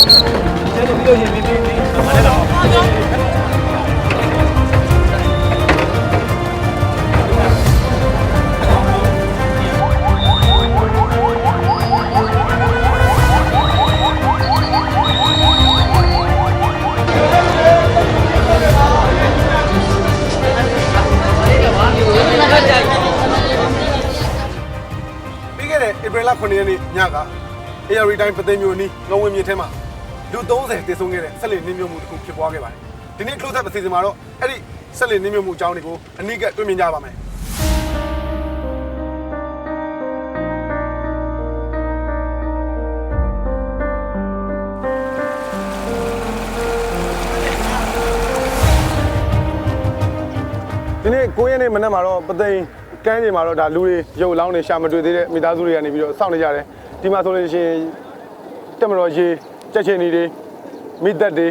ပြီးခဲ့တဲ့ဧပြီလ9ရက်နေ့ညက AR တိုင်းပသိမ်မျိုးနီးငဝင်းမြေထဲမှာ လူ30တည်ဆုံးခဲ့တဲ့ဆက်လက်နှင်းမြုပ်မှုတစ်ခုဖြစ်ပွားခဲ့ပါတယ်ဒီနေ့ close up အစီအစဉ်မှာတော့အဲ့ဒီဆက်လက်နှင်းမြုပ်မှုအကြောင်းတွေကိုအနည်းကတွေ့မြင်ကြပါမယ် ဒီနေ့9ရက်နေ့မနက်မှာတော့ပသိမ်ကမ်းခြေမှာတော့ဒါလူတွေရုပ်လောင်းနေရှာမတွေ့သေးတဲ့မိသားစုတွေကနေပြီးတော့စောင့်နေကြတယ်ဒီမှာဆိုလို့ရှိရင်တက်မတော်ရေ ကြက်ချင်နေတွေမိသက်တွေ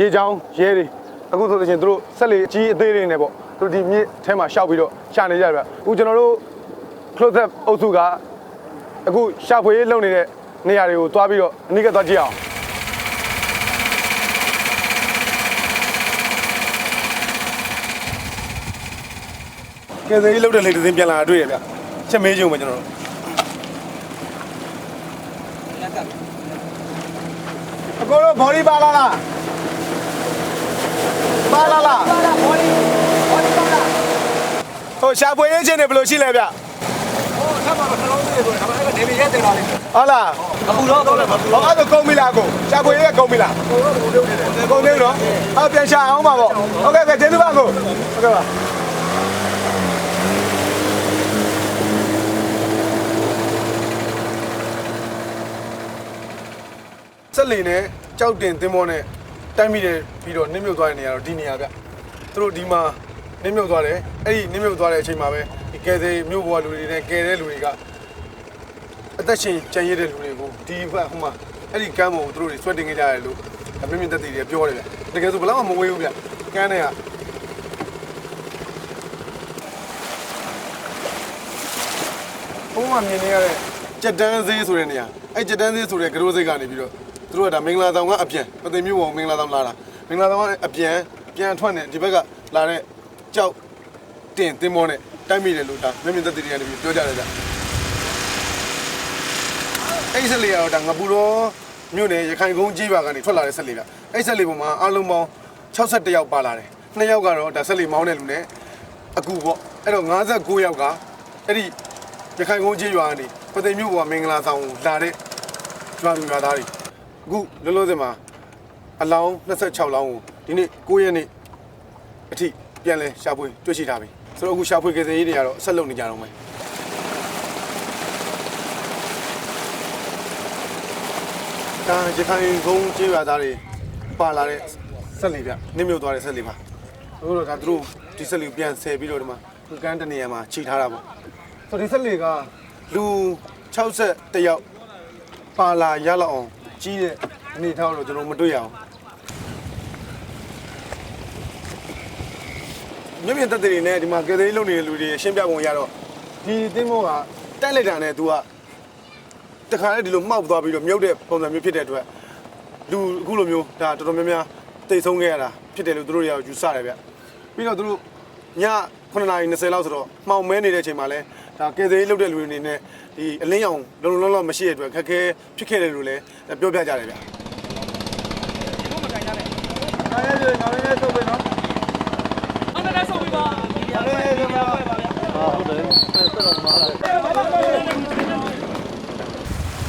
ရေချောင်းရဲတွေအခုဆိုလို့ရှိရင်တို့ဆက်လေကြီးအသေးတွေနဲ့ပေါ့တို့ဒီမြစ်ထဲမှာရှောက်ပြီးတော့ရှာနေကြတယ်ဗျအခုကျွန်တော်တို့ close up အုပ်စုကအခုရှာဖွေရေးလုပ်နေတဲ့နေရာတွေကိုတွားပြီးတော့အနည်းကသွားကြည့်အောင်ကဲသေးလောက်တဲ့လေတစ်စင်းပြန်လာတာတွေ့ရဗျချက်မေးကြုံမှာကျွန်တော်တို့ ကိုတို့ဘော်ဒီပါလာလားပါလာလားဘော်ဒီဘော်ဒီပါလာဟိုရှာဖွေရေးခြင်းတွေဘယ်လိုရှိလဲဗျဟိုဆက်ပါတော့နှလုံးသွင်းဆိုတော့ဒါပေမဲ့နေပြည်တော်တင်လာလိမ့်မယ်ဟုတ်လားအခုတော့တော့လည်းမဟုတ်ဘူးဟောအဲ့ဒါကုန်ပြီလားကိုရှာဖွေရေးကကုန်ပြီလားကုန်တော့ကုန်လို့နေတယ်ကုန်နေတော့ဟောပြန်ရှာအောင်ပါပေါ့ဟုတ်ကဲ့ကဲကျေးဇူးပါကိုဟုတ်ကဲ့ပါဆက်လီနဲ့ ကြောက်တင်သင်းမောနဲ့တိုက်မိတယ်ပြီးတော့နင်းမြုပ်သွားတဲ့နေရာတော့ဒီနေရာဗျသူတို့ဒီမှာနင်းမြုပ်သွားတယ်အဲ့ဒီနင်းမြုပ်သွားတဲ့အချိန်မှာပဲဒီကဲသေးမြို့ပေါ်ကလူတွေနဲ့ကဲတဲ့လူတွေကအသက်ရှင်ကြံရတဲ့လူတွေကိုဒီဘက်ဟိုမှာအဲ့ဒီကမ်းပေါ်ကိုသူတို့တွေဆွဲတင်ခဲ့ကြရတယ်လို့အမြင့်မြင့်သက်တည်တွေပြောတယ်ဗျတကယ်ဆိုဘယ်တော့မှမဝေးဘူးဗျကမ်းတဲ့ကဘုံမှာမြင်နေရတဲ့ကြက်တန်းသေးဆိုတဲ့နေရာအဲ့ကြက်တန်းသေးဆိုတဲ့ကရိုးစိတ်ကနေပြီးတော့ သူတို့ကဒါမင်္ဂလာဆောင်ကအပြန်ပသိမ်မြို့ပေါ်မင်္ဂလာဆောင်လာတာမင်္ဂလာဆောင်ကအပြန်ပြန်ထွက်နေဒီဘက်ကလာတဲ့ကြောက်တင်သင်းမောနဲ့တိုက်မိတယ်လို့ဒါမြင့်မြင့်သက်တည်တွေကနေပြီးပြောကြတယ်ဗျအဲ့ဒီဆက်လေးကတော့ဒါငပူတော်မြို့နယ်ရခိုင်ကုန်းကြီးပါကနေထွက်လာတဲ့ဆက်လေးကအဲ့ဒီဆက်လေးပေါ်မှာအားလုံးပေါင်း61ယောက်ပါလာတယ်နှစ်ယောက်ကတော့ဒါဆက်လေးမောင်းတဲ့လူနဲ့အကူပေါ့အဲ့တော့59ယောက်ကအဲ့ဒီရခိုင်ကုန်းကြီးရွာကနေပသိမ်မြို့ပေါ်မင်္ဂလာဆောင်ကိုလာတဲ့ကျွမ်းလူရွာသားတွေ အခုလောလောဆယ်မှာအလောင်း26လောင်းကိုဒီနေ့9ရက်နေ့အထိပြန်လဲရှာဖွေတွေ့ရှိထားပြီဆိုတော့အခုရှာဖွေကယ်ဆယ်ရေးတွေကတော့ဆက်လုပ်နေကြတော့မယ်ဒါရခိုင်ကုန်းကျေးရွာသားတွေပါလာတဲ့ဆက်လီပြနင်းမြုပ်သွားတဲ့ဆက်လီပါအခုတော့ဒါသူတို့ဒီဆက်လီကိုပြန်ဆယ်ပြီးတော့ဒီမှာကန်းတနေရာမှာခြိထားတာပေါ့ဆိုတော့ဒီဆက်လီကလူ60တယောက်ပါလာရလောက်အောင် ကြီးတဲ့အနေထားတော့ကျွန်တော်မတွေ့ရအောင်မြင့်မြင့်တက်တဲ့တွေနဲ့ဒီမှာကယ်ဆယ်ရေးလုပ်နေတဲ့လူတွေရှင်းပြပုံရတော့ဒီသင်းမောကတိုက်လိုက်တာနဲ့ तू ကတခါလေဒီလိုမှောက်သွားပြီးတော့မြုပ်တဲ့ပုံစံမျိုးဖြစ်တဲ့အတွက်လူအခုလိုမျိုးဒါတော်တော်များများတိတ်ဆုံးခဲ့ရတာဖြစ်တယ်လို့သူတို့တွေကယူဆတယ်ဗျပြီးတော့သူတို့ည9:20လောက်ဆိုတော့မှောင်မဲနေတဲ့အချိန်မှာလဲဒါကယ်ဆယ်ရေးလုပ်တဲ့လူတွေအနေနဲ့ ဒီအလင်းရောင်လုံလုံလောက်လောက်မရှိတဲ့အတွက်ခက်ခဲဖြစ်ခဲ့တယ်လို့လည်းပြောပြကြတယ်ဗျ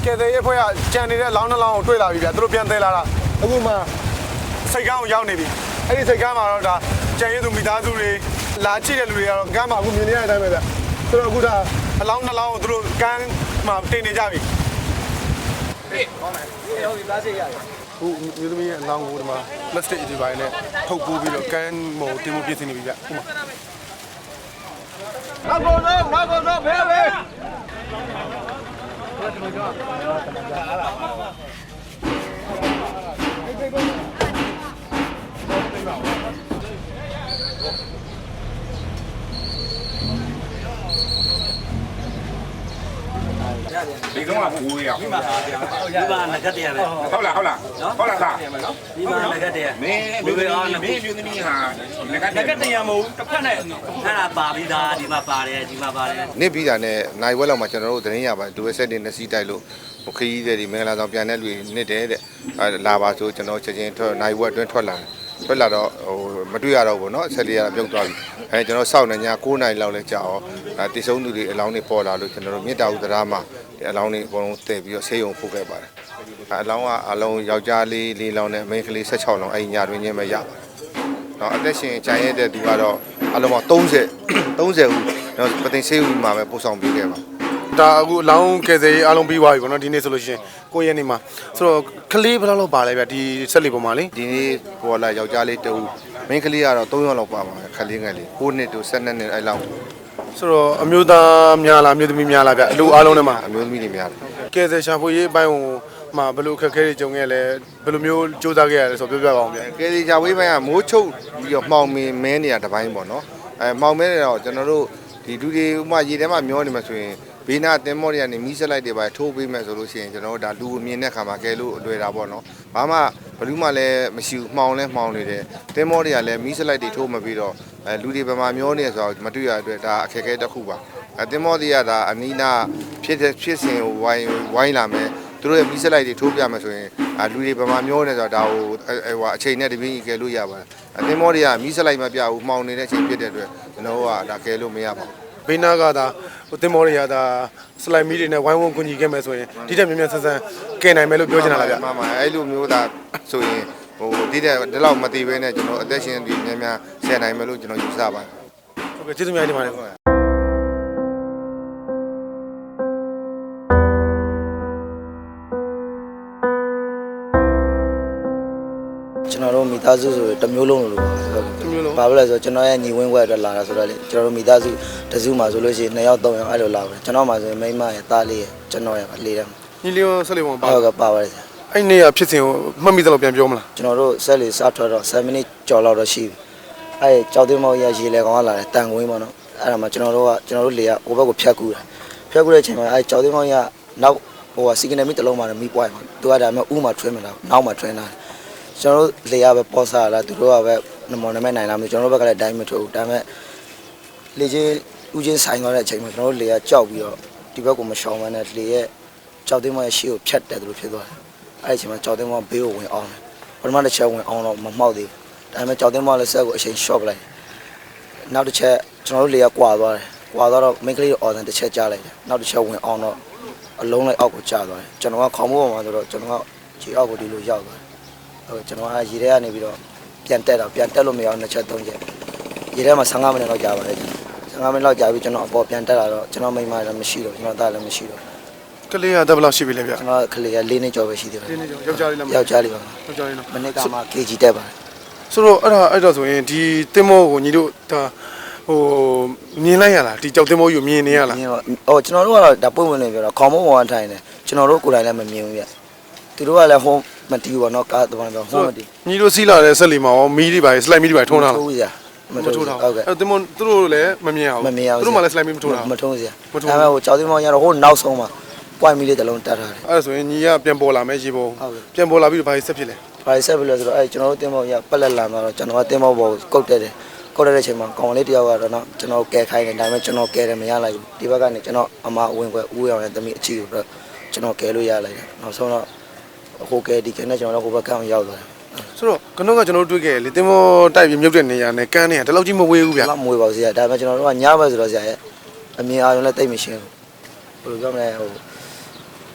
ကဲတဲ့ရဲ့ဖွဲ့ကကြံနေတဲ့လောင်းနှလောင်းကိုတွေ့လာပြီဗျာသူတို့ပြန်သေးလာတာအခုမှစိတ်ကန်းကိုရောက်နေပြီအဲ့ဒီစိတ်ကန်းမှာတော့ဒါကြံရည်သူမိသားစုတွေလာကြည့်တဲ့လူတွေကတော့ကန်းမှာအခုမြင်နေရတဲ့အတိုင်းပဲဗျသူတို့အခုဒါ အလောင်းနှလောင်းကိုသူတို့ကန်းမှာတင်နေကြပြီဟုတ်ပြီပလတ်စတစ်ရတယ်အခုမျိုးသမီးရဲ့အလောင်းကိုဒီမှာ plastic အဒီပိုင်းနဲ့ထုတ်ပိုးပြီးတော့ကန်းမော်တင်မှုပြင်ဆင်နေပြီဗျအခုမှနောက်ကုန်တော့နောက်ကုန်တော့ဖဲပဲဒီ ကောင်ကဘူးရ ဒီမှာဟာပြန်ပါ ဒီမှာငကတ်တရားပဲ ဟုတ်လားဟုတ်လားဟုတ်လားသား ပြန်မယ်နော် ဒီမှာငကတ်တရား မင်းလူသမီးမင်းလူသမီးဟာငက ငကတရားမဟုတ်တစ်ဖက်နဲ့ အဲ့ဒါပါပြီးသားဒီမှာပါတယ်ဒီမှာပါတယ် နေ့ပြီးတာနဲ့နိုင်ဝက်လောက်မှာကျွန်တော်တို့သတင်းရပါဒူဝက်ဆက်တွေနှစ်စီးတိုက်လို့ဟိုခရီးတွေဒီမင်္ဂလာဆောင်ပြန်တဲ့လူတွေနှစ်တယ်တဲ့အဲလာပါဆိုကျွန်တော်ချက်ချင်းထွက်နိုင်ဝက်အတွင်းထွက်လာတယ်ထွက်လာတော့ဟိုမတွေ့ရတော့ဘူးเนาะဆက်လေးရပြုတ်သွားပြီအဲကျွန်တော်စောင့်နေည9နိုင်လောက်လဲကြာအောင်အဲတည်ဆုံးသူတွေအလောင်းတွေပေါ်လာလို့ကျွန်တော်တို့မြေတာဥဒရာမှာဒီ အလောင်းလေးအကုန်လုံးတည်ပြီးတော့ဆေးရုံပို့ခဲ့ပါတယ်အလောင်းကအလုံးယောက်ျားလေး၄လောင်းနဲ့မိန်းကလေး16လောင်းအဲ့ညတွင်ချင်းပဲရပါတယ်နော်အသက်ရှင်ကြံရတဲ့သူကတော့အလုံးပေါင်း30 30ဦးနော်ပသိမ်ဆေးဦးမှာပဲပို့ဆောင်ပေးခဲ့ပါဒါအခုအလောင်းကယ်ဆယ်ရေးအားလုံးပြီးသွားပြီပေါ့နော်ဒီနေ့ဆိုလို့ရှိရင်ကိုယ့်ရဲ့နေမှာဆိုတော့ကလေးဘယ်လောက်လောက်ပါလဲဗျဒီဆက်လေးပေါ်မှာလေဒီနေ့ဟိုလာယောက်ျားလေးတူမိန်းကလေးကတော့300လောက်ပါပါခလေးငယ်လေး6နှစ်တူ7နှစ်အဲ့လောက် ဆိုတော့အမျိုးသားများလားအမျိုးသမီးများလားဗျအလူအားလုံးထဲမှာအမျိုးသမီးတွေများတယ်ကယ်ဆယ်ရှာဖွေရေးအပိုင်းဟိုမှာဘယ်လိုအခက်အခဲတွေကြုံခဲ့လဲဘယ်လိုမျိုးစူးစမ်းခဲ့ရလဲဆိုတော့ပြောပြပါအောင်ဗျကယ်လီဂျာဝေးပိုင်းကမိုးချုပ်ပြီးတော့မှောင်မင်းမဲနေတာတစ်ပိုင်းပေါ့နော်အဲမှောင်မဲနေတော့ကျွန်တော်တို့ဒီဒူတွေဥမာရေထဲမှာမျောနေမှာဆိုရင် ဘေးနာတင်မောတွေကနေမီးဆက်လိုက်တွေပါထိုးပေးမယ်ဆိုလို့ရှိရင်ကျွန်တော်တို့ဒါလူအမြင်တဲ့ခါမှာကဲလို့လွယ်တာပေါ့နော်ဘာမှဘလူးမှလည်းမရှိဘူးမှောင်လဲမှောင်နေတယ်တင်မောတွေကလည်းမီးဆက်လိုက်တွေထိုးမပြီးတော့အဲလူတွေဘယ်မှာမျောနေဆိုတော့မတွေ့ရတဲ့အတွက်ဒါအခက်အခဲတစ်ခုပါအဲတင်မောတွေကဒါအနီးနာဖြစ်တဲ့ဖြစ်စဉ်ကိုဝိုင်းဝိုင်းလာမယ်သူတို့ရဲ့မီးဆက်လိုက်တွေထိုးပြမယ်ဆိုရင်အာလူတွေဘယ်မှာမျောနေဆိုတော့ဒါဟိုအဲဟိုအချိန်နဲ့တပြင်းကြီးကဲလို့ရပါတယ်အတင်မောတွေကမီးဆက်လိုက်မပြဘူးမှောင်နေတဲ့အချိန်ဖြစ်တဲ့အတွက်ကျွန်တော်တို့ကဒါကဲလို့မရပါဘူးဘေးနာကဒါ ဟိုတင်မောတွေကဒါစလိုက်မီတွေနဲ့ဝိုင်းဝန်းကူညီခဲ့မယ်ဆိုရင်ဒီတက်မြန်မြန်ဆန်းဆန်းကယ်နိုင်မယ်လို့ပြောချင်တာလားဗျမှန်ပါအဲ့လိုမျိုးဒါဆိုရင်ဟိုဒီတက်ဒီလောက်မတည်ဘဲနဲ့ကျွန်တော်အသက်ရှင်ပြီးမြန်မြန်ဆယ်နိုင်မယ်လို့ကျွန်တော်ယူဆပါတယ်ဟုတ်ကဲ့ကျေးဇူးများတင်ပါတယ်ကျွန်တော်တို့မိသားစုဆိုတမျိုးလုံးလို့လို့ပါ မျိုးလုံးဘာဖြစ်လဲဆိုတော့ကျွန်တော်ရဲ့ညီဝင်းဘွဲအတွက်လာတာဆိုတော့လေကျွန်တော်တို့မိသားစုတစ်စုမှာဆိုလို့ရှိရင်2ယောက်3ယောက်အဲ့လိုလာပါတယ်ကျွန်တော်မှဆိုရင်မိန်းမရဲ့သားလေးရဲ့ကျွန်တော်ရဲ့လေးတယ်ညီလေးရောဆက်လီပေါ်မှာပါဟုတ်ကဲ့ပါပါတယ်ဆရာအဲ့နေ့ကဖြစ်စဉ်ကိုမှတ်မိသလောက်ပြန်ပြောမလားကျွန်တော်တို့ဆက်လေစားထွက်တော့7မိနစ်ကြော်လောက်တော့ရှိပြီအဲ့ကြောက်သိမ်းမောင်ရရေလေကောင်ကလာတယ်တန်ကွင်းပေါ့နော်အဲ့ဒါမှကျွန်တော်တို့ကကျွန်တော်တို့လေကဟိုဘက်ကိုဖြတ်ကူးတာဖြတ်ကူးတဲ့အချိန်မှာအဲ့ကြောက်သိမ်းမောင်ရနောက်ဟိုကစီကနယ်မီတစ်လုံးမှမီးပွိုင်းမှာသူကဒါမှဥမှာထွင်းမလားနောက်မှာထွင်းတာကျွန်တော်တို့လေကပဲပေါ်စားလာသူတို့ကပဲ နမောနမဲနိုင်လာမလို့ကျွန်တော်တို့ဘက်ကလည်းဒိုင်းမထုတ်ဘူးဒါပေမဲ့လေချင်းဥချင်းဆိုင်သွားတဲ့အချိန်မှာကျွန်တော်တို့လေကကြောက်ပြီးတော့ဒီဘက်ကိုမရှောင်မနဲ့လေရဲ့ကြောက်သိမ်းမောင်ရရှေ့ကိုဖြတ်တယ်သူတို့ဖြစ်သွားတယ်အဲ့ဒီအချိန်မှာကြောက်သိမ်းမောင်ဘေးကိုဝင်အောင်တယ်ပထမတစ်ချက်ဝင်အောင်တော့မမှောက်သေးဘူးဒါပေမဲ့ကြောက်တင်မလည်းဆက်ကိုအချိန် short ပလိုက်တယ်နောက်တစ်ချက်ကျွန်တော်တို့လေကကွာသွားတယ်ကွာသွားတော့ main ကလေး order တစ်ချက်ကြားလိုက်တယ်နောက်တစ်ချက်ဝင်အောင်တော့အလုံးလိုက်အောက်ကိုကျသွားတယ်ကျွန်တော်ကခေါင်းမိုးပေါ်မှာဆိုတော့ကျွန်တော်ကခြေအောက်ကိုဒီလိုရောက်သွားတယ်ဟုတ်ကျွန်တော်ကရေထဲကနေပြီးတော့ ပြန်တက်တော့ပြန်တက်လို့မရအောင်နှစ်ချက်သုံးချက်ရေထဲမှာ15မိနစ်လောက်ကြာပါတယ်ကျွန်တော်15မိနစ်လောက်ကြာပြီးကျွန်တော်အပေါ်ပြန်တက်လာတော့ကျွန်တော်မိန်းမလည်းမရှိတော့ကျွန်တော်သားလည်းမရှိတော့ကလေးကတက်ဘယ်လောက်ရှိပြီလဲဗျကျွန်တော်ကလေးက၄နှစ်ကျော်ပဲရှိသေးတယ်ဒီနေ့ယောက်ျားလေးလားယောက်ျားလေးပါယောက်ျားလေးနော်မနေ့ကမှ KG တက်ပါတယ်ဆိုတော့အဲ့ဒါအဲ့ဒါဆိုရင်ဒီတင်မောကိုညီတို့ဒါဟိုမြင်လိုက်ရလားဒီကြောက်တင်မောကြီးကိုမြင်နေရလားမြင်တော့ဟိုကျွန်တော်တို့ကတော့ဒါပွင့်ပွင့်လေးပြောတော့ခေါင်းမုံဝန်ထိုင်တယ်ကျွန်တော်တို့ကိုယ်တိုင်လည်းမမြင်ဘူးပြသူတို့ကလည်းဟို မတီးဘူးပေါ့နော်ကားတပန်းပြောဟိုမတီးညီတို့စီးလာတဲ့ဆက်လီမှာရောမီးတွေပါစလိုက်မီးတွေပါထုံးထားလားထိုးရမမထိုးထိုးတာထားဟုတ်ကဲ့အဲ့တင်မောသူတို့လည်းမမြင်အောင်မမြင်အောင်သူတို့မှလည်းစလိုက်မီးမထိုးထားမထိုးစရာမထိုးဒါပေမဲ့ဟိုကြောက်သိမ်းမောင်ရတော့ဟိုနောက်ဆုံးမှာ point မီလေးတစ်လုံးတတ်ထားတယ်အဲ့ဒါဆိုရင်ညီကပြန်ပေါ်လာမယ်ရေပေါ်ဟုတ်ကဲ့ပြန်ပေါ်လာပြီးတော့ဘာဆက်ဖြစ်လဲဘာဆက်ပြီလဲဆိုတော့အဲကျွန်တော်တို့တင်းမောင်ရပက်လက်လာမှာတော့ကျွန်တော်ကတင်းမောင်ပေါ်ကိုကုတ်တက်တယ်ကုတ်တက်တဲ့အချိန်မှာကောင်လေးတယောက်ကတော့နော်ကျွန်တော်ကဲခိုင်းတယ်ဒါပေမဲ့ကျွန်တော်ကဲတယ်မရလိုက်ဘူးဒီဘက်ကနေကျွန်တော်အမအဝင်ခွဲဦးရောင်နဲ့တမိအချီကိုတော့ကျွန်တော်ကဲလို့ရလိုက်တယ်နောက်ဆုံးတော့ ဟိုကဲဒီကဲနဲ့ကျွန်တော်တို့ဟိုဘက်ကောင်ရောက်သွားတယ်ဆိုတော့ကနုကကျွန်တော်တို့တွေ့ခဲ့လေတင်မောတိုက်ပြီးမြုပ်တဲ့နေရာနဲ့ကန်းနေရတလောက်ကြီးမဝေးဘူးဗျလောက်မွေးပါဘူးဆရာဒါပေမဲ့ကျွန်တော်တို့ကညဘက်ဆိုတော့ဆရာရဲ့အမြင်အာရုံလည်းတိတ်မရှင်းဘူးဘယ်လိုပြောမလဲဟို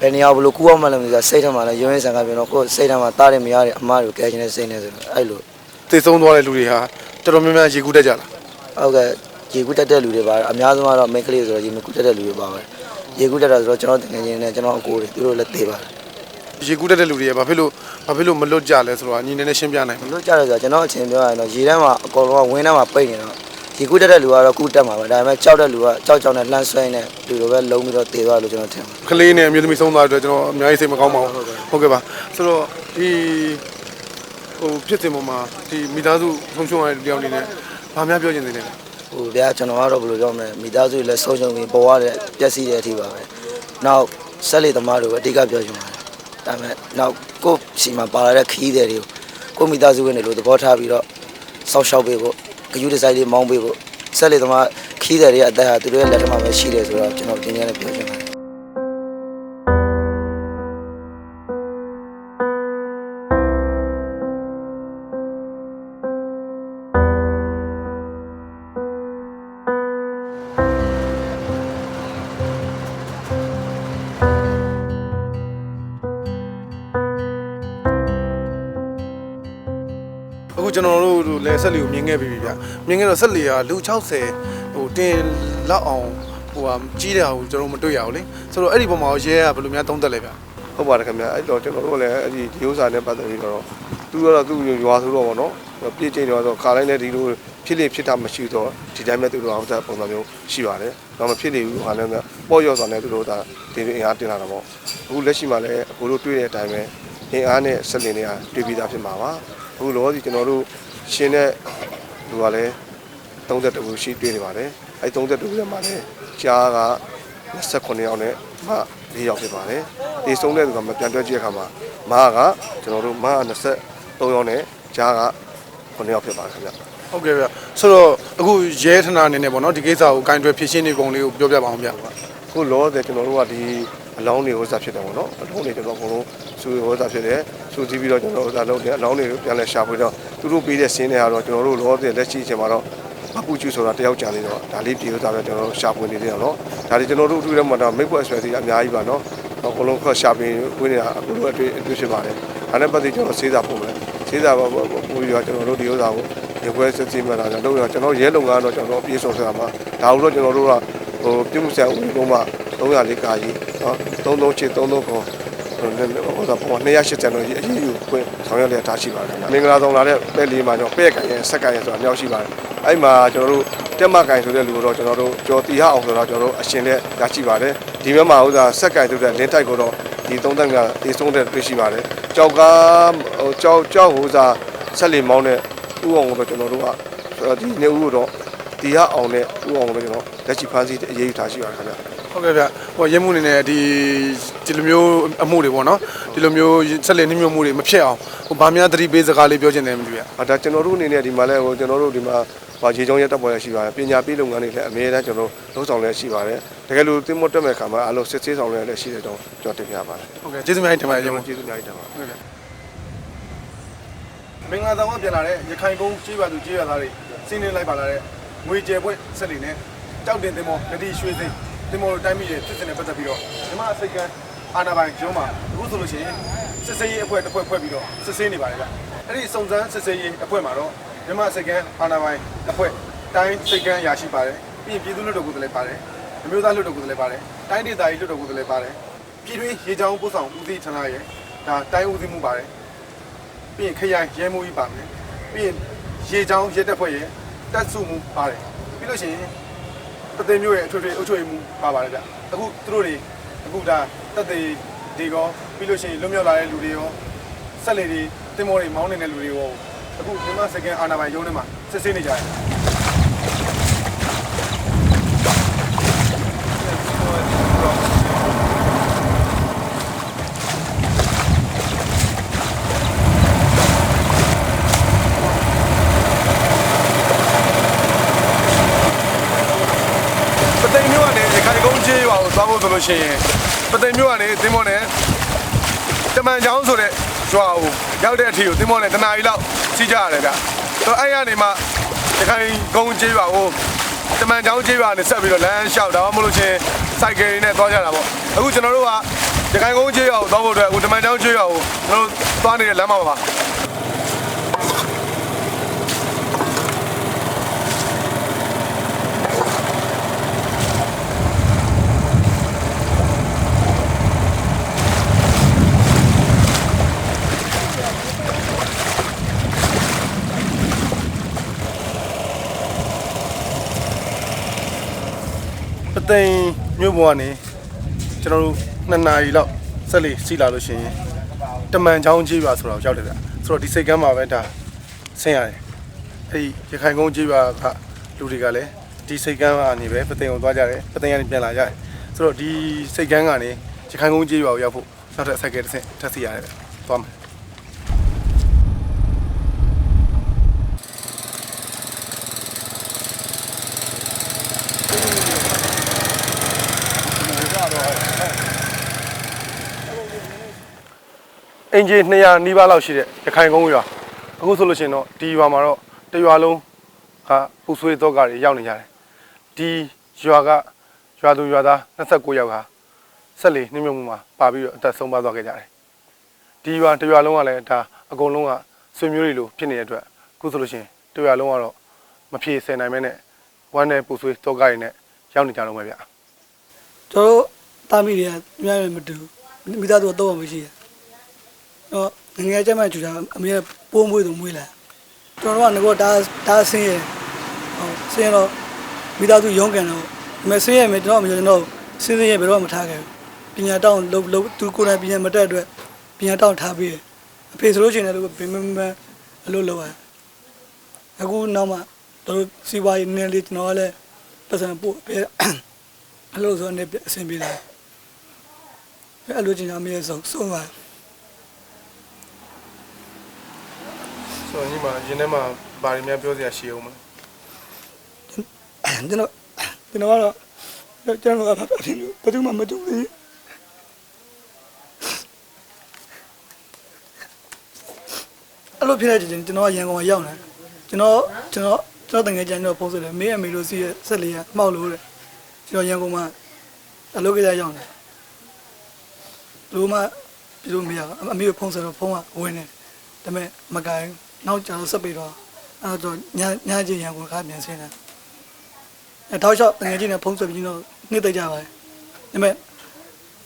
ဘယ်နေရာဘယ်လိုကူအောင်မလဲမသိဘူးစိတ်ထဲမှာလည်းရုံးရင်းဆန်ကပြောတော့ကိုယ်စိတ်ထဲမှာတားတယ်မရတဲ့အမားတွေကိုကဲချင်တဲ့စိတ်နဲ့ဆိုတော့အဲ့လိုသိဆုံးသွားတဲ့လူတွေဟာတော်တော်များများရေကူးတတ်ကြလားဟုတ်ကဲ့ရေကူးတက်တဲ့လူတွေပါအများဆုံးကတော့ main ကလေးဆိုတော့ရေမကူးတက်တဲ့လူတွေပါပဲရေကူးတက်တာဆိုတော့ကျွန်တော်တကယ်ချင်းနဲ့ကျွန်တော်အကိုတွေသူတို့လည်းသိပါတယ် ရေကူးတတ်တဲ့လူတွေကဘာဖြစ်လို့ဘာဖြစ်လို့မလွတ်ကြလဲဆိုတော့ညီနေနဲ့ရှင်းပြနိုင်မမလားလို့ကြတယ်ဆိုတော့ကျွန်တော်အချင်းပြောရရင်တော့ရေထဲမှာအကုန်လုံးကဝင်းထဲမှာပိတ်နေတော့ရေကူးတက်တဲ့လူကတော့ကူးတက်မှာပဲဒါပေမဲ့ကြောက်တဲ့လူကကြောက်ကြောက်နဲ့လှမ်းဆွဲနေလူလိုပဲလုံးပြီးတော့တေသွားလို့ကျွန်တော်ထင်တယ်ကလေးနဲ့အမျိုးသမီးဆုံးသွားတဲ့အတွက်ကျွန်တော်အများကြီးစိတ်မကောင်းပါဘူးဟုတ်ကဲ့ပါဆိုတော့ဒီဟိုဖြစ်စဉ်ပေါ်မှာဒီမိသားစုဆုံးရှုံးရတဲ့တယောက်အနေနဲ့ဘာများပြောချင်သေးလဲဟိုဗျာကျွန်တော်ကတော့ဘယ်လိုပြောမလဲမိသားစုလည်းဆုံးရှုံးပြီးပေါ်ရတဲ့ပျက်စီးတဲ့အထိပါပဲနောက်ဆက်လေသမားတို့ပဲအဓိကပြောချင်ပါတယ် ဒါပေမဲ့နောက်ကိုယ့်စီမှာပါလာတဲ့ခရီးသည်တွေကိုကိုယ့်မိသားစုဝင်တွေလို့သဘောထားပြီးတော့စောက်ရှောက်ပေးဖို့ဂယူဒီဇိုင်းလေးမောင်းပေးဖို့ဆက်လေသမားခရီးသည်တွေရဲ့အသက်ဟာသူတို့ရဲ့လက်ထက်မှာပဲရှိတယ်ဆိုတော့ကျွန်တော်ဒီနေ့လည်းပြောချင်ပါတယ် ဆက်လီကိုမြင်ခဲ့ပြီဗျမြင်ခဲ့တော့ဆက်လီကလူ60ဟိုတင်လောက်အောင်ဟိုဟာကြီးတဲ့ဟာကိုကျွန်တော်မတွေ့ရဘူးလေဆိုတော့အဲ့ဒီပုံမှာရဲကဘယ်လိုများသုံးသက်လဲဗျဟုတ်ပါတယ်ခင်ဗျအဲ့တော့ကျွန်တော်တို့လည်းအဲ့ဒီဒီဥစ္စာနဲ့ပတ်သက်ပြီးတော့သူကတော့သူ့ရွာဆိုတော့ဗောနော်ပြည့်ကျင်းတော့ဆိုခါတိုင်းလည်းဒီလိုဖြစ်လေဖြစ်တာမရှိတော့ဒီတိုင်းပဲသူတို့အောင်တဲ့ပုံစံမျိုးရှိပါတယ်တော့မဖြစ်နေဘူးဟာလည်းပေါ့ရော့စွာနဲ့သူတို့ဒါဒီအင်အားတင်လာတာပေါ့အခုလက်ရှိမှာလည်းအခုတို့တွေ့တဲ့အတိုင်းပဲအင်အားနဲ့ဆက်လင်းနေတာတွေ့ပြီးသားဖြစ်မှာပါအခုလောစီကျွန်တော်တို့ ရှင်တဲ့လူကလည်း32ခုရှိတွေ့နေပါတယ်အဲ32ခုထဲမှာလည်းကြားက29ယောက်နဲ့မ4ယောက်ဖြစ်ပါတယ်ဒီဆုံးတဲ့သူကမပြန်တွက်ကြည့်တဲ့အခါမှာမားကကျွန်တော်တို့မားက23ယောက်နဲ့ကြားက9ယောက်ဖြစ်ပါတယ်ခင်ဗျဟုတ်ကဲ့ဗျဆိုတော့အခုရဲထနာအနေနဲ့ပေါ့နော်ဒီကိစ္စကိုကင်တွယ်ဖြည့်ရှင်းနေပုံလေးကိုပြောပြပါအောင်ဗျခုလောတဲ့ကျွန်တော်တို့ကဒီ အလောင်းတွေဥစ္စာဖြစ်တယ်ပေါ့နော်အလောင်းတွေကျွန်တော်အကုန်လုံးစူဥစ္စာဖြစ်တယ်စူကြည့်ပြီးတော့ကျွန်တော်ဥစ္စာလုပ်တယ်အလောင်းတွေပြန်လဲရှာဖွေတော့သူတို့ပေးတဲ့ဆင်းတွေကတော့ကျွန်တော်တို့လောတဲ့လက်ရှိအချိန်မှာတော့မပူကျူဆိုတာတယောက်ကြာနေတော့ဒါလေးပြေဥစ္စာပဲကျွန်တော်တို့ရှာဖွေနေတယ်နော်ဒါတွေကျွန်တော်တို့အထူးထဲမှာတော့မိတ်ဘွယ်ဆွဲစီအများကြီးပါနော်အကုန်လုံးခရှာပင်ဝင်နေတာအခုလိုအတွေ့အတွေ့ဖြစ်ပါတယ်ဒါနဲ့ပတ်သက်ကျွန်တော်စေးစာပို့မယ်စေးစာပို့ပြီးတော့ကျွန်တော်တို့ဒီဥစ္စာကိုဒီဘွယ်စစ်စီမှလာတော့ကျွန်တော်ရဲလုံကတော့ကျွန်တော်ပြေဆုံးဆက်မှာဒါလို့ကျွန်တော်တို့ကဟိုပြုမှုဆက်ဦးလုံးမှာ 304ကာကြီးနော်33ချစ်33ခေါ်ဟိုဟိုတော့ပေါ်280လို့အရေးယူခွင့်ဆောင်ရွက်လျက်ထားရှိပါတယ်မင်္ဂလာဆောင်လာတဲ့ပဲလေးမှာကျွန်တော်ပဲ့ကန်ရဲ့ဆက်ကန်ရဲ့ဆိုတာမြောက်ရှိပါတယ်အဲ့မှာကျွန်တော်တို့တက်မကန်ဆိုတဲ့လူတော့ကျွန်တော်တို့ကြော်တီဟအောင်ဆိုတော့ကျွန်တော်တို့အရှင်နဲ့ရရှိပါတယ်ဒီဘက်မှာဥစားဆက်ကန်ဆိုတဲ့လင်းတိုက်ကိုတော့ဒီ3တန်းကတေဆုံးတဲ့တွေ့ရှိပါတယ်ကြောက်ကားဟိုကြောက်ကြောက်ဥစားဆက်လီမောင်းတဲ့ဥအောင်ကိုတော့ကျွန်တော်တို့ကဒီနေဦးတော့တီဟအောင်နဲ့ဥအောင်ကိုတော့ကျွန်တော်လက်ရှိဖမ်းဆီးအရေးယူထားရှိပါတယ်ခင်ဗျ ဟုတ်ကဲ့ဗျဟိုရဲမှုအနေနဲ့ဒီဒီလိုမျိုးအမှုတွေပေါ့နော်ဒီလိုမျိုးဆက်လက်နှိမ့်ညွတ်မှုတွေမဖြစ်အောင်ဟိုဗာများသတိပေးစကားလေးပြောချင်တယ်မသိဘူးဗျ။ဒါကျွန်တော်တို့အနေနဲ့ဒီမှာလဲဟိုကျွန်တော်တို့ဒီမှာဟာရေချောင်းရဲတပ်ပေါ်ရရှိပါတယ်။ပညာပေးလုပ်ငန်းတွေလည်းအများအားကျွန်တော်လုံးဆောင်လည်းရှိပါတယ်။တကယ်လို့တင်မတက်မဲ့ခါမှာအလုံးစစ်ဆေးဆောင်လည်းလည်းရှိတဲ့တော့ကျွန်တော်တင်ပြပါတယ်ဟုတ်ကဲ့ကျေးဇူးများတင်ပါတယ်။ရဲကျွန်မှုတော်ကျေးဇူးများကြီးတင်ပါတယ်ဟုတ်ကဲ့မင်္ဂလာဆောင်ကပြန်လာတဲ့ရခိုင်ကုန်းကြေးပါသူကြေးရသားတွေစီးနေလိုက်ပါလာတဲ့ငွေကျယ်ပွင့်ဆက်လီနဲ့ကြောက်တင်တင်မောဂတိရွှေစိမ်း တင်မောတို့တိုင်းပြည်ရဲ့ဖြစ်စဉ်နဲ့ပတ်သက်ပြီးတော့မြမအစိတ်ကန်းအာနာပိုင်ရုံးမှာအခုဆိုလို့ရှိရင်စစ်စေးရေးအဖွဲ့တစ်ဖွဲ့ဖွဲ့ပြီးတော့စစ်ဆေးနေပါတယ်ဗျအဲ့ဒီစုံစမ်းစစ်ဆေးရေးအဖွဲ့မှာတော့မြမအစိတ်ကန်းအာနာပိုင်အဖွဲ့တိုင်းစိတ်ကန်းရရှိပါတယ်ပြီးရင်ပြည်သူ့လွှတ်တော်ကိုယ်စားလှယ်ပါတယ်အမျိုးသားလွှတ်တော်ကိုယ်စားလှယ်ပါတယ်တိုင်းဒေသကြီးလွှတ်တော်ကိုယ်စားလှယ်ပါတယ်ပြည်တွင်းရေချောင်းပို့ဆောင်ဦးစီးဌာနရဲ့ဒါတိုင်းဦးစီးမှုပါတယ်ပြီးရင်ခရိုင်ရဲမှုကြီးပါမယ်ပြီးရင်ရေချောင်းရဲတပ်ဖွဲ့ရဲ့တပ်စုမှုပါတယ်ပြီးလို့ရှိရင် တသိမျိုးရဲ့အထွေထွေအုပ်ချုပ်ရေးမှုပါပါတယ်ဗျအခုသူတို့တွေအခုဒါတက်သေးဒီကောပြီးလို့ရှိရင်လွတ်မြောက်လာတဲ့လူတွေရောဆက်လေတွေတင်မောတွေမောင်းနေတဲ့လူတွေရောအခုမြန်မာစကန်အာနာပိုင်ရုံးထဲမှာစစ်ဆေးနေကြတယ် ပသိမ်မြို့ကနေရခိုင်ကုန်းကျေးရွာကိုသွားဖို့ဆို လို့ရှိရင်ပသိမ်မြို့ကနေသင်္ဘောနဲ့တမန်ချောင်းဆိုတဲ့ရွာကိုရောက်တဲ့အထိကိုသင်္ဘောနဲ့တနားရီလောက်စီးကြရတယ်ဗျ။ဆိုတော့အဲ့ရနေမှရခိုင်ကုန်းကျေးရွာကိုတမန်ချောင်းကျေးရွာနဲ့ဆက်ပြီးတော့လမ်းလျှောက်ဒါမှမဟုတ်လို့ချင်းစိုက်ကယ်တွေနဲ့သွားကြတာပေါ့။အခုကျွန်တော်တို့ကရခိုင်ကုန်းကျေးရွာကိုသွားဖို့အတွက်အခုတမန်ချောင်းကျေးရွာကိုကျွန်တော်တို့သွားနေတဲ့လမ်းမှာပါ။ သိမ်မြို့ပေါ်ကနေကျွန်တော်တို့နှစ်နာရီလောက်ဆက်လေစီးလာလို့ရှိရင်တမန်ချောင်းကြီးပါဆိုတော့ရောက်တယ်ဗျဆိုတော့ဒီစိတ်ကမ်းမှာပဲဒါဆင်းရတယ်အဲ့ဒီရခိုင်ကုန်းကြီးပါကလူတွေကလည်းဒီစိတ်ကမ်းကနေပဲပသိမ်ကိုသွားကြတယ်ပသိမ်ကနေပြန်လာကြတယ်ဆိုတော့ဒီစိတ်ကမ်းကနေရခိုင်ကုန်းကြီးရွာကိုရောက်ဖို့နောက်ထပ်ဆိုင်ကယ်တစ်ဆင့်ထပ်စီရတယ်ဗျသွားမယ် အင်ဂျီ200နီးပါးလောက်ရှိတဲ့ရခိုင်ကုန်းရွာအခုဆိုလို့ရှိရင်တော့ဒီရွာမှာတော့တရွာလုံးကပူဆွေးတော့ကတွေရောက်နေကြတယ်ဒီရွာကရွာသူရွာသား29ယောက်ဟာဆက်လေနှိမ့်မြုံမှုမှာပါပြီးတော့အသက်ဆုံးပါသွားခဲ့ကြတယ်ဒီရွာတရွာလုံးကလည်းဒါအကုန်လုံးကဆွေမျိုးတွေလိုဖြစ်နေတဲ့အတွက်အခုဆိုလို့ရှိရင်တရွာလုံးကတော့မဖြေဆယ်နိုင်မဲနဲ့ဝမ်းနဲ့ပူဆွေးတော့ကတွေနဲ့ရောက်နေကြတော့မယ်ဗျကျွန်တော်တို့တာမီတွေကများများမတူဘူးမိသားစုတော့မရှိတယ် တော့ငယ်ငယ်ကျမှကျူတာအမေကပိုးမွေးသူမွေးလာကျွန်တော်တို့ကငကောဒါဒါဆင်းရဲဟောဆင်းရဲတော့မိသားစုရုန်းကန်တော့မဆင်းရဲမယ်ကျွန်တော်အမေကျွန်တော်ဆင်းဆင်းရဲဘယ်တော့မှထားခဲ့ဘူးပညာတောင်းလုံးလုံးသူကိုယ်တိုင်ပညာမတက်အတွက်ပညာတောင်းထားပြီးတယ်အဖေဆိုလို့ရှိရင်လည်းဘယ်မှမအလုပ်လုပ်ရတယ်အခုနောက်မှတို့စီးပွားရေးနည်းလေးကျွန်တော်ကလည်းပတ်စံပို့ပြအလို့ဆိုနေအဆင်ပြေလာအဲ့လိုချင်တာမရဆုံးဆုံးပါ ဆိုတော့ညီမရင်းထဲမှာဘာတွေများပြောစရာရှိအောင်မလဲကျွန်တော်ကျွန်တော်ကတော့ကျွန်တော်ကဘာဖြစ်လို့ဘယ်သူမှမတူဘူးအဲ့လိုဖြစ်နေတယ်ကျွန်တော်ကရန်ကုန်ရောက်နေကျွန်တော်ကျွန်တော်ကျွန်တော်တငယ်ချင်းတော့ပုံစံတယ်မေးအမေလို့စီးရဆက်လေးရမှောက်လို့တဲ့ကျွန်တော်ရန်ကုန်မှာအလုပ်ကြရောက်နေလို့မှပြလို့မရအမေကိုဖုန်းဆက်တော့ဖုန်းကဝင်နေဒါပေမဲ့မကိုင်း နောက်ကျတော့ဆက်ပြီးတော့အဲ့တော့ညညချင်းရန်ကုန်ကပြန်ဆင်းတယ်အဲတောက်လျှောက်တငယ်ချင်းနဲ့ဖုန်းဆက်ပြီးတော့နှိမ့်သိကြပါတယ်ဒါပေမဲ့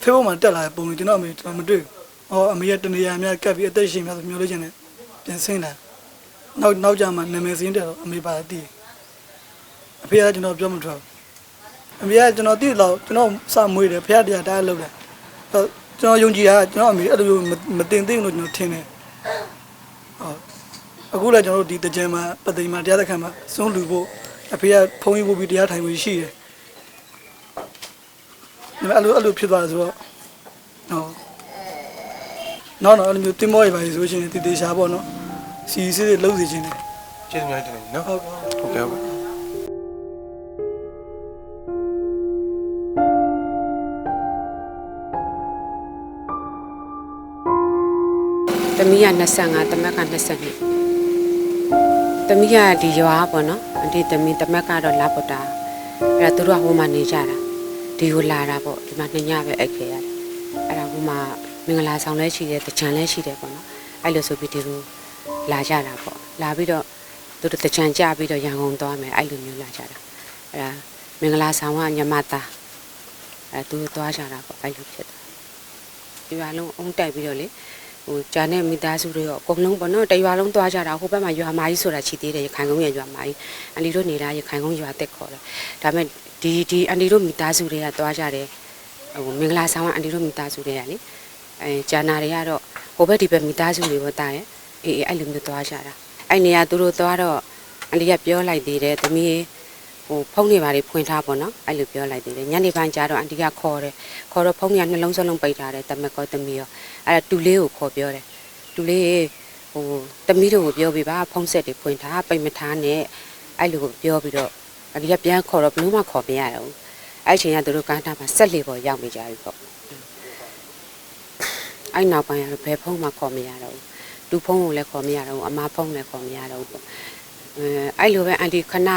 Facebook မှာတက်လာတဲ့ပုံတွေကျွန်တော်အမေကျွန်တော်မတွေ့ဘူး။ဟောအမေရဲ့တနေရာများကပ်ပြီးအသက်ရှင်များဆိုမျိုးလို့ချင်းနဲ့ပြန်ဆင်းလာ။နောက်နောက်ကြမှာနာမည်စင်းတက်တော့အမေပါတည်။အဖေကကျွန်တော်ပြောမထွက်ဘူး။အမေကကျွန်တော်တည်တော့ကျွန်တော်စမွေးတယ်ဖခင်တရားတားလောက်တယ်။ဟောကျွန်တော်ယုံကြည်တာကျွန်တော်အမေအဲ့လိုမျိုးမတင်သိလို့ကျွန်တော်ထင်တယ်။ဟော အခုလည်းကျွန်တော်တို့ဒီတကြံမှာပသိမ်မှာတရားသခင်မှာစွန့်လူဖို့အဖေကဖုန်းကြီးပို့ပြီးတရားထိုင်ဝင်ရှိတယ်။ဒါပေမဲ့အဲ့လိုအဲ့လိုဖြစ်သွားတယ်ဆိုတော့ဟုတ်နောက်တော့အဲ့လိုမျိုးတင်မောရပါလေဆိုရှင်တည်တည်ရှာပေါ့နော်စီစီလေးလုံးစီခြင်းတယ်ကျေးဇူးများတင်တယ်နော်ဟုတ်ကဲ့ဟုတ်ကဲ့ဟုတ်ကဲ့တမီးက25တမက်က22 တမီးကဒီရွာပေါ့နော်ဒီတမီးတမက်ကတော့လာပတာအဲ့ဒါသူတို့ကဟိုမှာနေကြတာဒီကိုလာတာပေါ့ဒီမှာနှစ်ညပဲအိတ်ခဲ့ရတယ်အဲ့ဒါဟိုမှာမင်္ဂလာဆောင်လဲရှိတယ်တကြံလဲရှိတယ်ပေါ့နော်အဲ့လိုဆိုပြီးဒီကိုလာကြတာပေါ့လာပြီးတော့သူတို့တကြံကြပြီးတော့ရန်ကုန်သွားမယ်အဲ့လိုမျိုးလာကြတာအဲ့ဒါမင်္ဂလာဆောင်ကညမသားအဲ့သူတို့သွားကြတာပေါ့အဲ့လိုဖြစ်တာဒီရွာလုံးအုံတိုက်ပြီးတော့လေ ဟိုဂျာနဲ့မိသားစုတွေရောအကုန်လုံးပေါ့နော်တရွာလုံးသွားကြတာဟိုဘက်မှာရွာမာကြီးဆိုတာချီသေးတယ်ရခိုင်ကုန်းရဲ့ရွာမာကြီးအန်ဒီတို့နေတာရခိုင်ကုန်းရွာတက်ခေါ်တယ်ဒါပေမဲ့ဒီဒီအန်ဒီတို့မိသားစုတွေကသွားကြတယ်ဟိုမင်္ဂလာဆောင်ကအန်ဒီတို့မိသားစုတွေကလေအဲဂျာနာတွေကတော့ဟိုဘက်ဒီဘက်မိသားစုတွေပေါ့တာရဲ့အေးအေးအဲ့လိုမျိုးသွားကြတာအဲ့နေရာသူတို့သွားတော့အန်ဒီကပြောလိုက်သေးတယ်သမီး ဟိုဖုန်းတွေပါတွေဖွင့်ထားပေါ့နော်အဲ့လိုပြောလိုက်သေးတယ်ညနေပိုင်းကျတော့အန်တီကခေါ်တယ်ခေါ်တော့ဖုန်းကနှလုံးစလုံးပိတ်ထားတယ်တမက်ကောသမီးရောအဲ့ဒါတူလေးကိုခေါ်ပြောတယ်တူလေးဟိုသမီးတို့ကိုပြောပြပါဖုန်းဆက်တွေဖွင့်ထားပိတ်မထားနဲ့အဲ့လိုကိုပြောပြီးတော့အန်တီကပြန်ခေါ်တော့ဘလို့မှခေါ်မရတော့ဘူးအဲ့ချိန်ကသူတို့ကန်းထားမှာဆက်လေပေါ်ရောက်နေကြပြီပေါ့အဲ့နောက်ပိုင်းကတော့ဘယ်ဖုန်းမှခေါ်မရတော့ဘူးတူဖုန်းကိုလည်းခေါ်မရတော့ဘူးအမဖုန်းလည်းခေါ်မရတော့ဘူးပေါ့အဲအဲ့လိုပဲအန်တီခဏ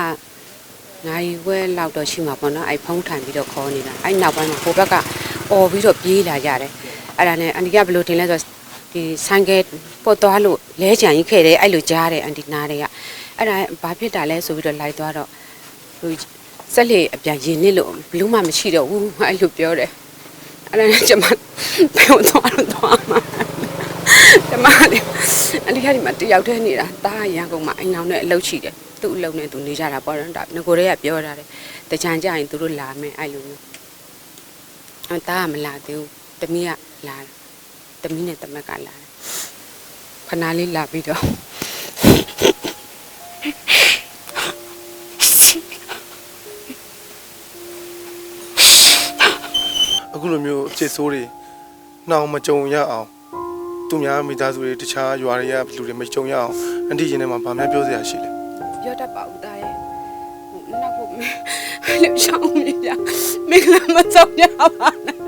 နိုင်ဝဲလောက်တော့ရှိမှာပေါ့နော်အဲ့ဖုံးထိုင်ပြီးတော့ခေါ်နေတာအဲ့နောက်ပိုင်းမှာဟိုဘက်ကអော်ပြီးတော့ပြေးလာကြတယ်အဲ့ဒါနဲ့အန်တီကဘယ်လိုတင်လဲဆိုတော့ဒီဆိုင်ကယ်ပုတ်သွားလို့လဲချန်ကြီးခဲ့တယ်အဲ့လိုကြားတယ်အန်တီနာတွေကအဲ့ဒါဘာဖြစ်တာလဲဆိုပြီးတော့လိုက်သွားတော့ဟိုဆက်လေအပြန်ရင်နစ်လို့ဘလူးမှမရှိတော့ဘူးအဲ့လိုပြောတယ်အဲ့ဒါနဲ့ကျမဘယ်တော့သွားလို့သွားမှာ ကျမလေအန်တီကဒီမှာတယောက်တည်းနေတာတားရန်ကုန်မှာအိမ်အောင်နဲ့အလုပ်ရှိတယ်သူ့အလုံးနဲ့သူနေကြတာပေါ့နော်ဒါငကိုရဲကပြောတာတယ်တကြံကြရင်သူတို့လာမယ်အဲ့လိုမျိုးအတားကမလာသေးဘူးတမီးကလာတယ်တမီးနဲ့တမက်ကလာတယ်ခဏလေးလာပြီးတော့အခုလိုမျိုးအခြေဆိုးတွေနှောင်မကြုံရအောင် သူများမိသားစုတွေတခြားရွာတွေကလူတွေမကြုံရအောင်အန်တီရင်ထဲမှာဗာများပြောစရာရှိလဲပြောတတ်ပါဦးသားရဲ့ဟိုနောက်ဖို့မလို့ရှောင်းနေကြမင်္ဂလာမဆောင်ရပါနဲ့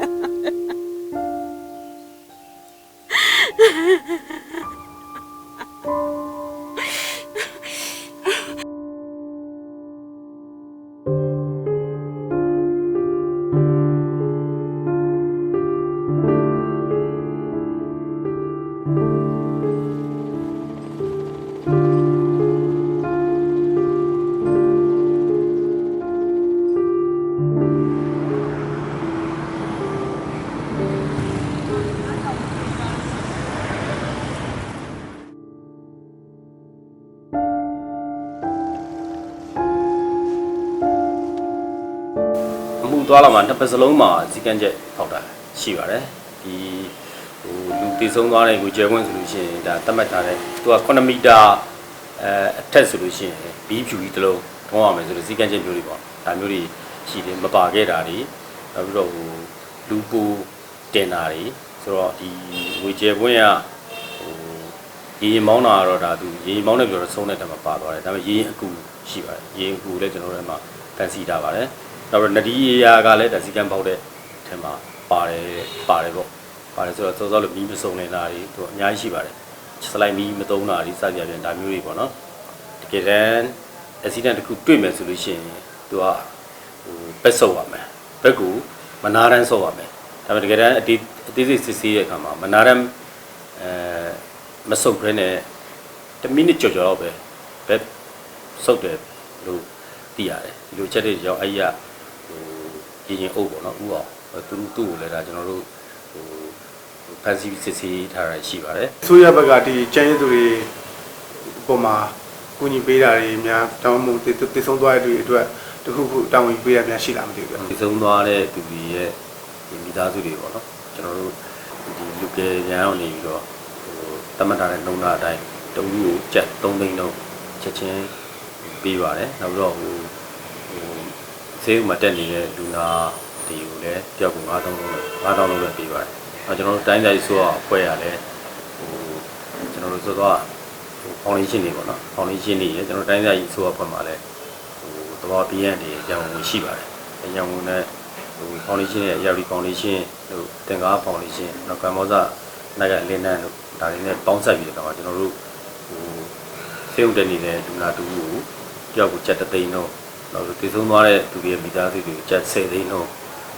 သွားလာမှာတစ်ပတ်စလုံးမှာစီကံချက်ဖောက်တာရှိပါတယ်ဒီဟိုလူတည်ဆုံးသွားတဲ့ကိုကျဲခွင့်ဆိုလို့ရှိရင်ဒါတတ်မှတ်ထားတဲ့သူက9မီတာအဲအထက်ဆိုလို့ရှိရင်ဘီးဖြူကြီးတစ်လုံးထုံးရမယ်ဆိုလို့စီကံချက်မျိုးတွေပေါ့ဒါမျိုးတွေရှိတယ်မပါခဲ့တာတွေနောက်ပြီးတော့ဟိုလူပူတင်တာတွေဆိုတော့ဒီဝေကျဲခွင့်ကဟိုရေရင်မောင်းတာကတော့ဒါသူရေရင်မောင်းတဲ့ပြောတော့ဆုံးတဲ့တက်မှာပါသွားတယ်ဒါပေမဲ့ရေရင်အကူရှိပါတယ်ရေရင်အကူလည်းကျွန်တော်တို့အဲ့မှာဖန်စီထားပါတယ် နောက်တော့နဒီအေယာကလည်းဒါစီကံပေါက်တဲ့ထဲမှာပါတယ်ပါတယ်ပေါ့ပါတယ်ဆိုတော့စောစောလို့မီးမစုံနေတာတွေသူအများကြီးရှိပါတယ်စလိုက်မီးမသုံးတာတွေစကြပြန်ဒါမျိုးတွေပေါ့နော်တကယ်တမ်းအက်ဆီဒန့်တစ်ခုတွေ့မယ်ဆိုလို့ရှိရင်သူကဟိုပက်ဆုပ်ရမယ်ဘက်ကူမနာရန်ဆုပ်ရမယ်ဒါပေမဲ့တကယ်တမ်းအတေးအသေးစိတ်စစ်ဆေးတဲ့အခါမှာမနာရန်အဲမဆုပ်ခဲနဲ့တစ်မိနစ်ကြော်ကြော်တော့ပဲဘက်ဆုပ်တယ်လို့သိရတယ်ဒီလိုချက်တွေကြောင့်အဲ့ရဟို ရင်ရင်အုပ်ပေါ့နော်ဥအောင်သူတို့သူ့ကိုလည်းဒါကျွန်တော်တို့ဟိုဖန်စီစစ်ဆေးထားတာရှိပါတယ်ဆိုရဘက်ကဒီကျန်းရည်သူတွေပုံမှာကူညီပေးတာတွေများတောင်းမှုတည်တည်ဆုံးသွားတဲ့တွေအတွက်တခုခုတောင်းဝင်ပေးရများရှိလားမသိဘူးဗျဒီဆုံးသွားတဲ့သူတွေရဲ့ဒီမိသားစုတွေပေါ့နော်ကျွန်တော်တို့ဒီလူကယ်ရန်အောင်နေပြီးတော့ဟိုတမတ်တာတဲ့နှုံတာအတိုင်းတဦးကိုကြက်3သိန်းတော့ချက်ချင်းပေးပါတယ်နောက်ပြီးတော့ဟိုဟို ဈေးဥမှာတက်နေတဲ့လူနာတွေကိုလည်းကြောက်ကူ9000လုံးနဲ့9000လုံးနဲ့ပေးပါတယ်နောက်ကျွန်တော်တို့တိုင်းတိုင်းဆိုတော့အဖွဲ့ရလဲဟိုကျွန်တော်တို့ဆိုတော့ဟို foundation တွေပေါ့နော် foundation တွေရကျွန်တော်တိုင်းတိုင်းဆိုတော့အဖွဲ့မှာလဲဟိုသဘောပြည့်ရတဲ့ရန်ကုန်ရှိပါတယ်အဲရန်ကုန်နဲ့ဟို foundation ရဲ့ Yari foundation တို့တင်ကား foundation နောက်ကမ္ဘောဇနိုင်ကလင်းနန်းတို့ဒါတွေနဲ့ပေါင်းဆက်ပြီးတော့ကျွန်တော်တို့ဟိုဖေးုံတက်နေတဲ့ဒူနာတူကိုကြောက်ကိုချက်တသိန်းတော့ နောက်တည်ဆုံးသွားတဲ့သူတွေရဲ့မိသားစုတွေကိုချက်10သိန်းတော့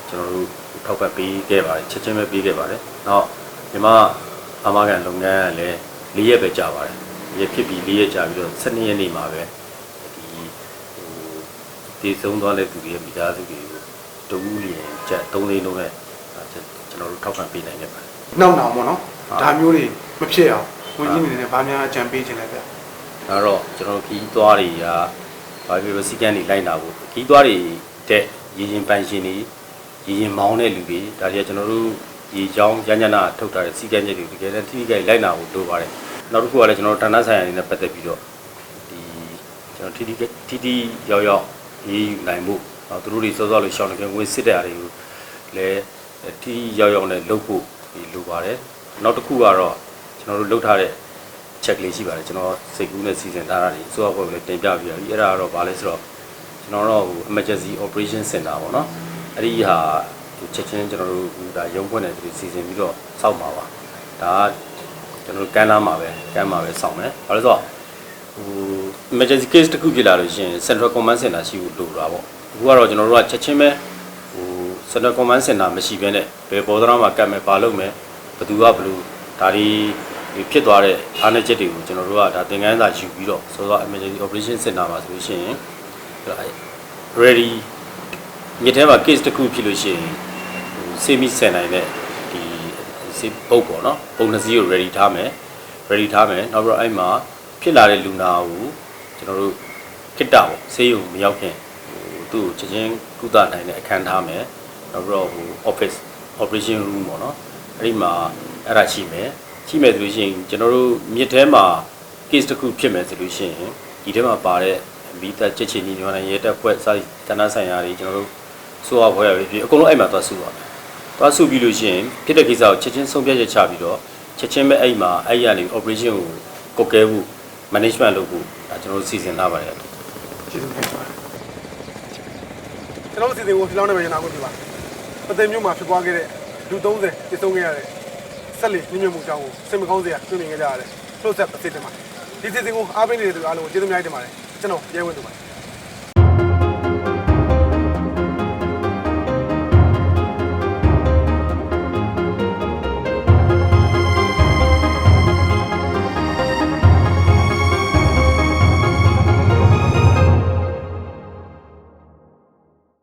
ကျွန်တော်တို့ထောက်ပံ့ပေးခဲ့ပါတယ်ချက်ချင်းပဲပေးခဲ့ပါတယ်နောက်ညီမအမကန်လုပ်ငန်းကလည်း၄ရက်ပဲကြာပါတယ်ရဖြစ်ပြီး၄ရက်ကြာပြီးတော့12ရက်နေ့မှာပဲဒီဟိုတည်ဆုံးသွားတဲ့သူတွေရဲ့မိသားစုတွေကိုတဝူးလျင်ချက်3သိန်းလုံးနဲ့ကျွန်တော်တို့ထောက်ပံ့ပေးနိုင်ခဲ့ပါတယ်နောက်နောက်ပေါ့နော်ဟုတ်ဒါမျိုးတွေမဖြစ်အောင်ဝင်ကြီးနေနဲ့ဗာများအကြံပေးခြင်းလဲဗျဒါတော့ကျွန်တော်တို့ခီးသွားတွေက ဘာဖြစ်လို့စီကံတွေလိုက်နာဖို့ခီးသွားတွေတဲ့ရည်ရင်ပန်ရှင်တွေရည်ရင်မောင်းတဲ့လူတွေဒါတွေကကျွန်တော်တို့ရေချောင်းရညနာထုတ်ထားတဲ့စီကံချက်တွေတကယ်တမ်းထိထိခိုက်လိုက်နာဖို့လိုပါတယ်နောက်တစ်ခုကလည်းကျွန်တော်တို့ဌာနဆိုင်ရာတွေနဲ့ပတ်သက်ပြီးတော့ဒီကျွန်တော်ထိထိထိထိရောက်ရောက်ရေးယူနိုင်မှုနောက်သူတို့တွေစောစောလေးရှောင်းနေပြန်ဝင်စစ်တဲ့အားတွေကိုလည်းထိရောက်ရောက်နဲ့လုပ်ဖို့ဒီလိုပါတယ်နောက်တစ်ခုကတော့ကျွန်တော်တို့လုပ်ထားတဲ့ ချက်ကလေးရှိပါတယ်ကျွန်တော်စိတ်ကူးနဲ့စီစဉ်ထားတာတွေအစိုးရဘက်ကလည်းတင်ပြပြီးတော့အဲ့ဒါကတော့ဘာလဲဆိုတော့ကျွန်တော်တို့ဟို emergency operation center ပေါ့နော်အဲ့ဒီဟာဟိုချက်ချင်းကျွန်တော်တို့ဒါရုံးဖွင့်တယ်သူစီစဉ်ပြီးတော့စောက်ပါပါဒါကကျွန်တော်တို့ကမ်းလာမှာပဲကမ်းမှာပဲစောင့်မယ်ဘာလို့ဆိုတော့ဟို emergency case တစ်ခုဖြစ်လာလို့ရှိရင် central command center ရှိဖို့လိုတာပေါ့အခုကတော့ကျွန်တော်တို့ကချက်ချင်းပဲဟို central command center မရှိဘဲနဲ့ဘယ်ပေါ်သလားမှာကတ်မယ်ပါလုပ်မယ်ဘယ်သူကဘယ်လိုဒါတွေ ဒီဖြစ်သွားတဲ့အားနည်းချက်တွေကိုကျွန်တော်တို့ကဒါသင်ခန်းစာယူပြီးတော့ဆိုတော့ emergency operation center မှာဆိုလို့ရှိရင် ready မြစ်ထဲမှာ case တစ်ခုဖြစ်လို့ရှိရင်ဟို semi ဆန်နိုင်တဲ့ဒီစေပုတ်ပေါ့နော်ပုံနှစ်စီးကို ready ထားမယ် ready ထားမယ်နောက်ပြီးတော့အဲ့မှာဖြစ်လာတဲ့လူနာကိုကျွန်တော်တို့ကိတ္တပေါ့ဆေးရုံမရောက်ခင်ဟိုသူ့ကိုချက်ချင်းကုသနိုင်တဲ့အခန်းထားမယ်နောက်ပြီးတော့ဟို office operation room ပေါ့နော်အဲ့ဒီမှာအဲ့ဒါရှိမယ် ရှိမယ်ဆိုလို့ရှိရင်ကျွန်တော်တို့မြစ်ထဲမှာ case တစ်ခုဖြစ်မယ်ဆိုလို့ရှိရင်ဒီထဲမှာပါတဲ့မိသားချက်ချင်းညီညွတ်နိုင်ရဲတပ်ဖွဲ့စာတနာဆိုင်ရာတွေကျွန်တော်တို့စိုးရဖွဲ့ရပြီအကုန်လုံးအဲ့မှာသွားစုပါမယ်သွားစုပြီးလို့ရှိရင်ဖြစ်တဲ့ကိစ္စကိုချက်ချင်းဆုံးဖြတ်ချက်ချပြီးတော့ချက်ချင်းပဲအဲ့မှာအဲ့ရနေ operation ကိုကုတ်ကဲဖို့ management လုပ်ဖို့ဒါကျွန်တော်တို့စီစဉ်ထားပါတယ်ကျေးဇူးတင်ပါတယ်ကျွန်တော်တို့စီစဉ်ကိုဒီလောက်နဲ့ပဲရနာခွင့်ပြုပါပသိမ်မြို့မှာဖြစ်ပွားခဲ့တဲ့လူ30တိစုံခဲ့ရတဲ့ ဆက်လက်ညှိညွတ်မှုအကြောင်းကိုစိတ်မကောင်းစရာတွေ့မြင်ခဲ့ကြရတယ်လို့ဆက်အစ်စ်တင်ပါဒီစီစဉ်ကိုအားပေးနေတဲ့သူအားလုံးကိုကျေးဇူးများတင်ပါတယ်ကျွန်တော်ရဲဝင်တင်ပါတယ်